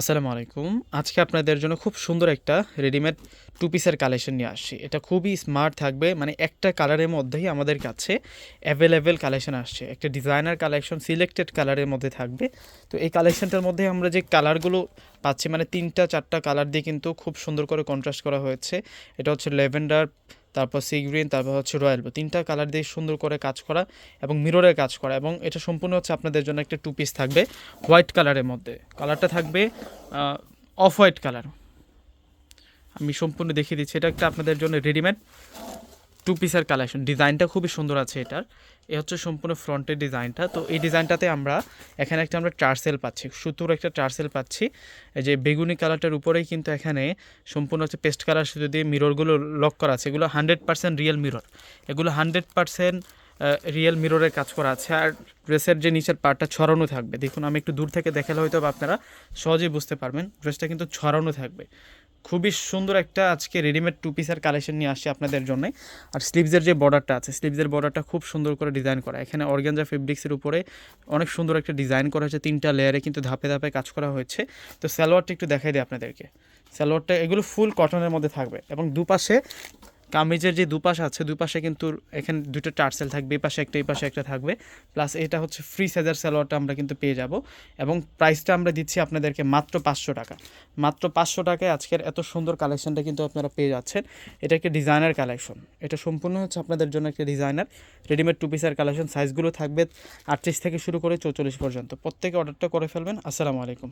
আসসালামু আলাইকুম। আজকে আপনাদের জন্য খুব সুন্দর একটা রেডিমেড টু পিসের কালেকশন নিয়ে আসছি। এটা খুবই স্মার্ট থাকবে মানে একটা কালারের মধ্যেই আমাদের কাছে অ্যাভেলেবেল কালেকশন আসছে। একটা ডিজাইনার কালেকশন সিলেক্টেড কালারের মধ্যে থাকবে। তো এই কালেকশনটার মধ্যে আমরা যে কালারগুলো পাচ্ছি মানে তিনটা, চারটা কালার দিয়ে কিন্তু খুব সুন্দর করে কন্ট্রাস্ট করা হয়েছে। এটা হচ্ছে লেভেন্ডার তারপর সি গ্রিন তারপর হচ্ছে রয়্যাল ব্লু তিনটা কালার দিয়ে সুন্দর করে কাজ করা এবং মিররের কাজ করা এবং এটা সম্পূর্ণ হচ্ছে আপনাদের জন্য একটা টু পিস থাকবে হোয়াইট কালারের মধ্যে। কালারটা থাকবে অফ হোয়াইট কালার আমি সম্পূর্ণ দেখিয়ে দিচ্ছি, এটা একটা আপনাদের জন্য রেডিমেড টু পিসের কালেকশন ডিজাইনটা খুবই সুন্দর আছে এটার। এ হচ্ছে সম্পূর্ণ ফ্রন্টের ডিজাইনটা তো এই ডিজাইনটাতে আমরা, এখানে একটা আমরা টার্সেল পাচ্ছি। সুতোর একটা টার্সেল পাচ্ছি। যে বেগুনি কালারটার উপরেই কিন্তু এখানে সম্পূর্ণ হচ্ছে পেস্ট কালার সুতো দিয়ে মিররগুলো লক করা আছে। এগুলো হান্ড্রেড পার্সেন্ট রিয়েল মিরর এগুলো হান্ড্রেড পার্সেন্ট রিয়েল মিররের কাজ করা আছে। আর ড্রেসের যে নিচের পার্টটা ছড়ানো থাকবে। দেখুন, আমি একটু দূর থেকে দেখালে হয়তো আপনারা সহজেই বুঝতে পারবেন। ড্রেসটা কিন্তু ছড়ানো থাকবে। খুবই সুন্দর একটা আজকে রেডিমেড টু পিসের কালেকশন নিয়ে আসছি আপনাদের জন্য। আর স্লিভসের যে বর্ডারটা আছে স্লিভসের বর্ডারটা খুব সুন্দর করে ডিজাইন করা। এখানে অর্গ্যানজা ফেব্রিক্সের উপরে অনেক সুন্দর একটা ডিজাইন করা হয়েছে। তিনটা লেয়ারে কিন্তু ধাপে ধাপে কাজ করা হয়েছে। তো সালোয়ারটা একটু দেখাই দিই আপনাদেরকে। সালোয়ারটা এগুলো ফুল কটনের মধ্যে থাকবে। এবং দুপাশে কামিজের যে দুপাশ আছে, দুপাশে কিন্তু এখানে দুটো টার্সেল থাকবে, এই পাশে একটা, এই পাশে একটা থাকবে। প্লাস এটা হচ্ছে ফ্রি সাইজের সালোয়ারটা আমরা কিন্তু পেয়ে যাব। এবং প্রাইসটা আমরা দিচ্ছি আপনাদেরকে মাত্র পাঁচশো টাকা। মাত্র পাঁচশো টাকায় আজকের এত সুন্দর কালেকশনটা কিন্তু আপনারা পেয়ে যাচ্ছেন। এটা একটা ডিজাইনার কালেকশন এটা সম্পূর্ণ হচ্ছে আপনাদের জন্য একটা ডিজাইনার রেডিমেড টু পিসের কালেকশন সাইজগুলো থাকবে আটত্রিশ থেকে শুরু করে চৌচল্লিশ পর্যন্ত। প্রত্যেকে অর্ডারটা করে ফেলবেন। আসসালামু আলাইকুম।